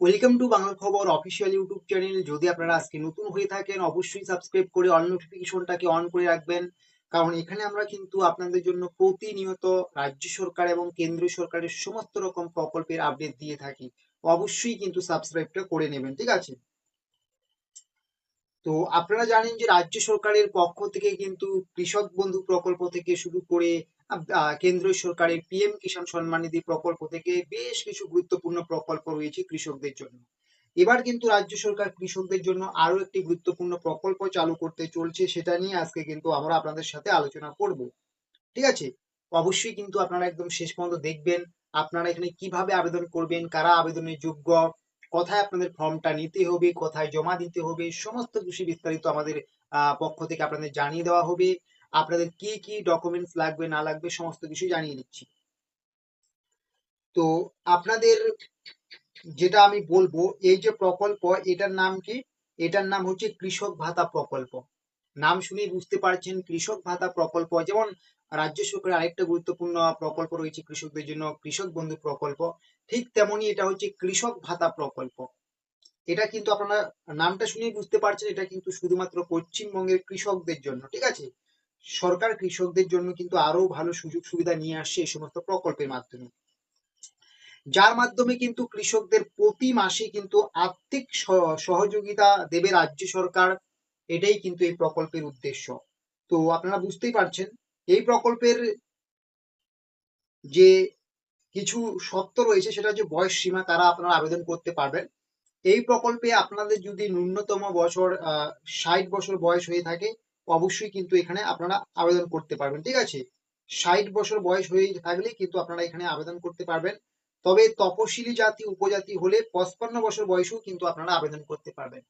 Welcome to Bangla খবর official YouTube channel যদি আপনারা আজকে নতুন হয়ে থাকেন, অবশ্যই সাবস্ক্রাইব করে অল নোটিফিকেশনটাকে অন করে রাখবেন। কারণ এখানে আমরা কিন্তু আপনাদের জন্য প্রতিনিয়ত রাজ্য সরকার এবং কেন্দ্রীয় সরকারের সমস্ত রকম প্রকল্পের আপডেট দিয়ে থাকি। অবশ্যই কিন্তু সাবস্ক্রাইবটা করে নেবেন, ঠিক আছে? তো আপনারা জানেন যে রাজ্য সরকারের পক্ষ থেকে কিন্তু কৃষক বন্ধু প্রকল্প থেকে শুরু করে আহ, কেন্দ্রীয় সরকারের পিএম কিষাণ সম্মান নিধি প্রকল্প থেকে বেশ কিছু গুরুত্বপূর্ণ প্রকল্প রয়েছে কৃষকদের জন্য। এবার কিন্তু রাজ্য সরকার কৃষকদের জন্য আরও একটি গুরুত্বপূর্ণ প্রকল্প চালু করতে চলছে সেটা নিয়ে আজকে কিন্তু আমরা আপনাদের সাথে আলোচনা করব। ঠিক আছে? অবশ্যই কিন্তু আপনারা একদম শেষ পর্যন্ত দেখবেন আপনারা এখানে কীভাবে আবেদন করবেন কারা আবেদনের যোগ্য কোথায় আপনাদের ফর্মটা নিতে হবে, কোথায় জমা দিতে হবে, সমস্ত কিছু বিস্তারিত আমাদের পক্ষ থেকে আপনাদের জানিয়ে দেওয়া হবে। আপনাদের কি কি ডকুমেন্টস লাগবে, না লাগবে, সমস্ত কিছু জানিয়ে দিচ্ছি। তো আপনাদের যেটা আমি বলব, এই যে প্রকল্প, এটার নাম কি? এটার নাম হচ্ছে কৃষক ভাতা প্রকল্প। নাম শুনেই বুঝতে পারছেন, কৃষক ভাতা প্রকল্প, যেমন রাজ্য সরকারের আরেকটা গুরুত্বপূর্ণ প্রকল্প রয়েছে কৃষকদের জন্য, কৃষক বন্ধু প্রকল্প। ঠিক তেমনি এটা হচ্ছে কৃষক ভাতা প্রকল্প। এটা কিন্তু আপনারা নামটা শুনেই বুঝতে পারছেন, এটা কিন্তু শুধুমাত্র পশ্চিমবঙ্গের কৃষকদের জন্য, ঠিক আছে? সরকার কৃষকদের জন্য কিন্তু আরও ভালো সুযোগ সুবিধা নিয়ে আসছে এই সমস্ত প্রকল্পের মাধ্যমে। যার মাধ্যমে কিন্তু কৃষকদের প্রতি মাসে কিন্তু আর্থিক সহ- সহযোগিতা দেবে রাজ্য সরকার, এটাই কিন্তু এই প্রকল্পের উদ্দেশ্য। তো আপনারা বুঝতেই পারছেন, এই প্রকল্পের যে কিছু শর্ত রয়েছে, সেটা হচ্ছে বয়স সীমা, তারা আপনারা আবেদন করতে পারবেন। এই প্রকল্পে আপনাদের যদি ন্যূনতম বছর ষাট বছর বয়স হয়ে থাকে, অবশ্যই কিন্তু এখানে আপনারা আবেদন করতে পারবেন, ঠিক আছে? ষাট বছর বয়স হয়ে থাকলে কিন্তু আপনারা এখানে আবেদন করতে পারবেন। তবে তপশিলি জাতি, উপজাতি হলে পঁচপান্ন বছর বয়সেও কিন্তু আপনারা আবেদন করতে পারবেন।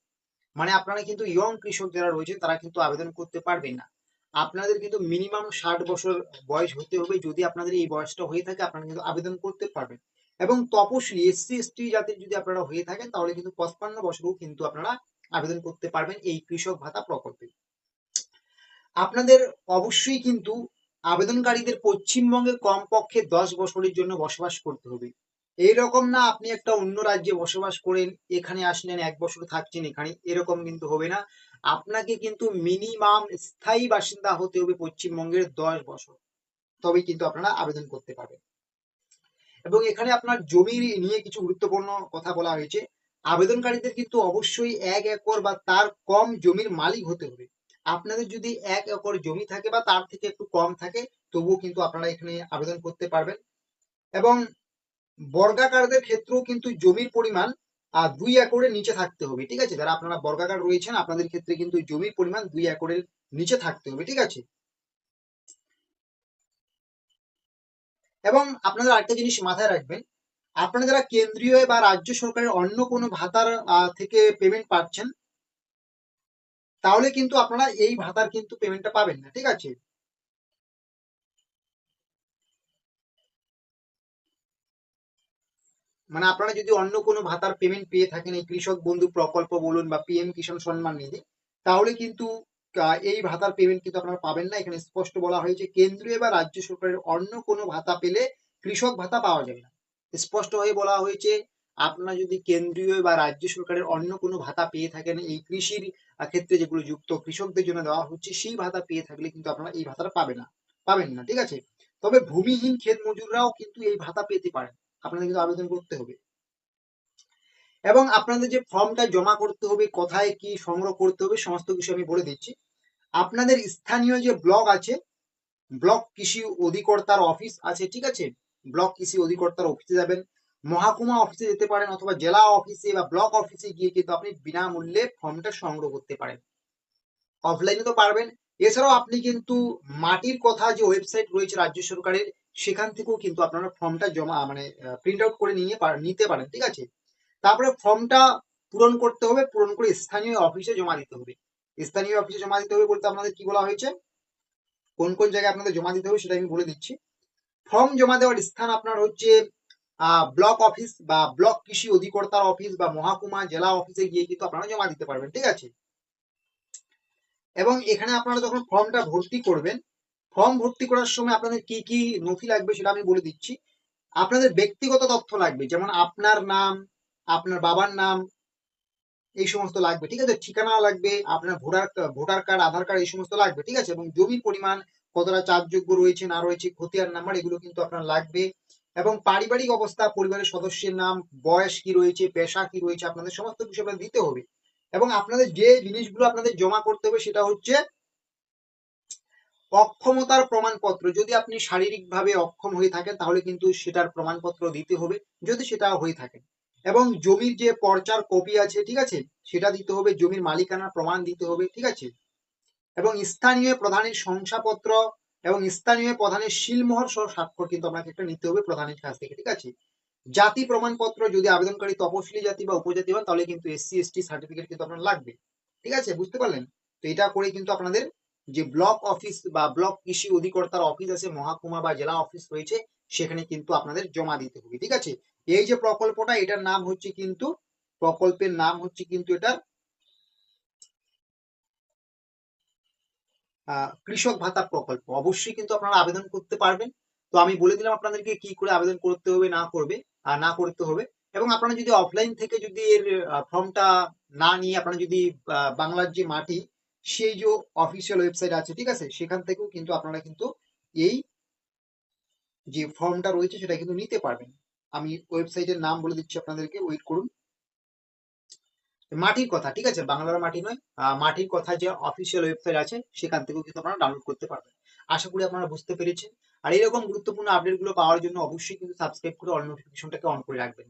মানে আপনারা কিন্তু ইয়ং কৃষক যারা রয়েছে, তারা কিন্তু আবেদন করতে পারবেন না। আপনাদের কিন্তু মিনিমাম ষাট বছর বয়স হতে হবে। যদি আপনাদের এই বয়সটা হয়ে থাকে, আপনারা কিন্তু আবেদন করতে পারবেন। এবং তপশিলি এসসি এসটি জাতির যদি আপনারা হয়ে থাকেন, তাহলে কিন্তু পঁচপান্ন বছরও কিন্তু আপনারা আবেদন করতে পারবেন এই কৃষক ভাতা প্রকল্পে। আপনাদের অবশ্যই কিন্তু আবেদনকারীদের পশ্চিমবঙ্গে কমপক্ষে দশ বছরের জন্য বসবাস করতে হবে। এইরকম না আপনি একটা অন্য রাজ্যে বসবাস করেন এখানে আসলেন, এক বছর থাকছেন এখানে, এরকম কিন্তু হবে না। আপনাকে কিন্তু মিনিমাম স্থায়ী বাসিন্দা হতে হবে পশ্চিমবঙ্গের দশ বছর। তবে কিন্তু আপনারা আবেদন করতে পারবেন। এবং এখানে আপনার জমি নিয়ে কিছু গুরুত্বপূর্ণ কথা বলা হয়েছে। আবেদনকারীদের কিন্তু অবশ্যই এক একর বা তার কম জমির মালিক হতে হবে। আপনাদের যদি এক একর জমি থাকে বা তার থেকে একটু কম থাকে, তবুও কিন্তু আপনারা এখানে আবেদন করতে পারবেন। এবং বর্গাকারদের ক্ষেত্রেও কিন্তু জমির পরিমাণ দুই একরের নিচে থাকতে হবে, ঠিক আছে? যারা আপনারা বর্গাকার রয়েছেন, আপনাদের ক্ষেত্রে কিন্তু জমির পরিমাণ দুই একরের নিচে থাকতে হবে, ঠিক আছে? এবং আপনাদের আরেকটা জিনিস মাথায় রাখবেন, আপনারা যারা কেন্দ্রীয় বা রাজ্য সরকারের অন্য কোনো ভাতার থেকে পেমেন্ট পাচ্ছেন, তাহলে কিন্তু আপনারা এই ভাতার কিন্তু পেমেন্টটা পাবেন না, ঠিক আছে? মানে আপনারা যদি অন্য কোনো ভাতার পেমেন্ট পেয়ে থাকেন, এই কৃষক বন্ধু প্রকল্প বলুন বা পিএম কিষাণ সম্মান নিধি, তাহলে কিন্তু এই ভাতার পেমেন্ট কিন্তু আপনারা পাবেন না। এখানে স্পষ্ট বলা হয়েছে, কেন্দ্রীয় বা রাজ্য সরকারের অন্য কোনো ভাতা পেলে কৃষক ভাতা পাওয়া যাবে না। স্পষ্ট হয়ে বলা হয়েছে, আপনারা যদি কেন্দ্রীয় বা রাজ্য সরকারের অন্য কোনো ভাতা পেয়ে থাকেন, এই কৃষির ক্ষেত্রে যেগুলো যুক্ত কৃষকদের জন্য দেওয়া হচ্ছে, সেই ভাতা পেয়ে থাকলে কিন্তু আপনারা এই ভাতাটা পাবেন না পাবেন না, ঠিক আছে? তবে ভূমিহীন ক্ষেত মজুররাও কিন্তু এই ভাতা পেতে পারেন। আপনাদের কিন্তু আবেদন করতে হবে। এবং আপনাদের যে ফর্মটা জমা করতে হবে, কোথায় কি সংগ্রহ করতে হবে, সমস্ত কিছু আমি বলে দিচ্ছি। আপনাদের স্থানীয় যে ব্লক আছে, ব্লক কৃষি অধিকর্তার অফিস আছে, ঠিক আছে? ব্লক কৃষি অধিকর্তার অফিসে যাবেন, মহাকুমা অফিসে যেতে পারেন অথবা জেলা অফিসে বা ব্লক অফিসে গিয়ে কিন্তু আপনি বিনামূল্যে ফর্মটা সংগ্রহ করতে পারেন। অফলাইনে তো পারবেন। এছাড়াও আপনি কিন্তু মাটির কথা যে ওয়েবসাইট রয়েছে রাজ্য সরকারের সেখান থেকেও কিন্তু আপনারা ফর্মটা জমা মানে প্রিন্ট আউট করে নিয়ে নিতে পারেন, ঠিক আছে? তারপরে ফর্মটা পূরণ করতে হবে, পূরণ করে স্থানীয় অফিসে জমা দিতে হবে। স্থানীয় অফিসে জমা দিতে হবে বলতে আপনাদের কি বলা হয়েছে? কোন কোন জায়গায় আপনাদের জমা দিতে হবে সেটা আমি বলে দিচ্ছি। ফর্ম জমা দেওয়ার স্থান আপনার হচ্ছে ব্লক অফিস বা ব্লক কৃষি অধিকর্তার অফিস বা মহাকুমা, জেলা অফিসে গিয়ে কিন্তু আপনারা জমা দিতে পারবেন, ঠিক আছে? এবং এখানে আপনারা যখন ফর্মটা ভর্তি করবেন ফর্ম ভর্তি করার সময় আপনাদের কি কি নথি লাগবে সেটা আমি বলে দিচ্ছি। আপনাদের ব্যক্তিগত তথ্য লাগবে, যেমন আপনার নাম, আপনার বাবার নাম, এই সমস্ত লাগবে, ঠিক আছে? ঠিকানা লাগবে, আপনার voter voter card, Aadhaar card, এই সমস্ত লাগবে, ঠিক আছে? এবং জমির পরিমাণ, কতটা চাপযোগ্য রয়েছে, না রয়েছে, খতিয়ান নাম্বার, এগুলো কিন্তু আপনার লাগবে। এবং পারিবারিক অবস্থা, পরিবারের সদস্যের নাম, বয়স কি রয়েছে, পেশা কি রয়েছে, আপনাদের সমস্ত কিছু আপনাদের দিতে হবে। এবং আপনাদের যে জিনিসগুলো আপনাদের জমা করতে হবে সেটা হচ্ছে অক্ষমতার প্রমাণপত্র, যদি আপনি শারীরিকভাবে অক্ষম হয়ে থাকেন, তাহলে কিন্তু সেটার প্রমাণপত্র দিতে হবে, যদি সেটা হয়ে থাকে। এবং জমির যে পর্চার কপি আছে, ঠিক আছে? সেটা দিতে হবে, জমির মালিকানার প্রমাণ দিতে হবে, ঠিক আছে? এবং স্থানীয় প্রধানের শংসাপত্র এবং স্থানীয় প্রধানের শিলমোহর সহ স্বাক্ষর কিন্তু আপনাকে একটা নিতে হবে প্রধানের কাছ থেকে, ঠিক আছে? জাতি প্রমাণপত্র, যদি আবেদনকারী তপশিলি জাতি বা উপজাতি হন, তাহলে কিন্তু এসসি, এসটি সার্টিফিকেট কিন্তু আপনার লাগবে, ঠিক আছে? বুঝতে পারলেন? তো এটা করে কিন্তু আপনাদের যে ব্লক অফিস বা ব্লক কৃষি অধিকর্তার অফিস আছে, মহাকুমা বা জেলা অফিস রয়েছে, সেখানে কিন্তু আপনাদের জমা দিতে হবে, ঠিক আছে? এই যে প্রকল্পটা, এটার নাম হচ্ছে কিন্তু, প্রকল্পের নাম হচ্ছে কিন্তু এটার কৃষক ভাতা প্রকল্প। অবশ্যই কিন্তু আপনারা আবেদন করতে পারবেন। তো আমি বলে দিলাম আপনাদেরকে কি করে আবেদন করতে হবে, না করবে, আর না করতে হবে। এবং আপনারা যদি অফলাইন থেকে যদি এর ফর্মটা না নিয়ে আপনারা যদি বাংলার যে মাটি সেই যে অফিসিয়াল ওয়েবসাইট আছে, ঠিক আছে? সেখান থেকেও কিন্তু আপনারা কিন্তু এই যে ফর্মটা রয়েছে, সেটা কিন্তু নিতে পারবেন। আমি ওয়েবসাইটের নাম বলে দিচ্ছি আপনাদেরকে ওয়েট করুন। মাটির কথা, ঠিক আছে? বাংলার মাটি নয় মাটির কথা যে অফিসিয়াল ওয়েবসাইট আছে, সেখান থেকেও কিন্তু আপনারা ডাউনলোড করতে পারবেন। আশা করি আপনারা বুঝতে পেরেছেন। আর এরকম গুরুত্বপূর্ণ আপডেটগুলো পাওয়ার জন্য অবশ্যই কিন্তু সাবস্ক্রাইব করে অল নোটিফিকেশনটাকে অন করে রাখবেন।